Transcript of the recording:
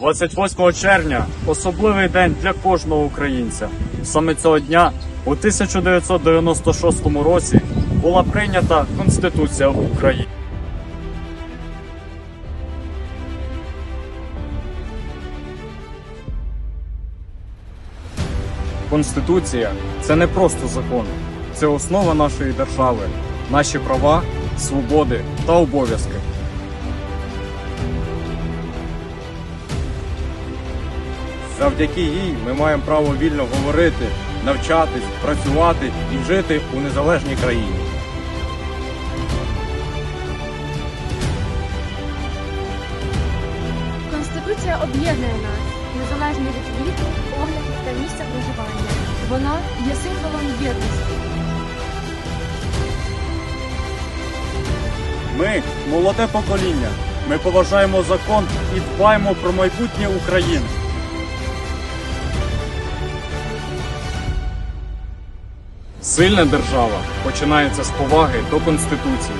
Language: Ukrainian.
28 червня особливий день для кожного українця. Саме цього дня у 1996 році була прийнята Конституція України. Конституція це не просто закон, це основа нашої держави, наші права, свободи та обов'язки. Завдяки їй ми маємо право вільно говорити, навчатись, працювати і жити у незалежній країні. Конституція об'єднує нас незалежно від віку, поглядів та місця проживання. Вона є символом єдності. Ми молоде покоління. Ми поважаємо закон і дбаємо про майбутнє України. Сильна держава починається з поваги до Конституції.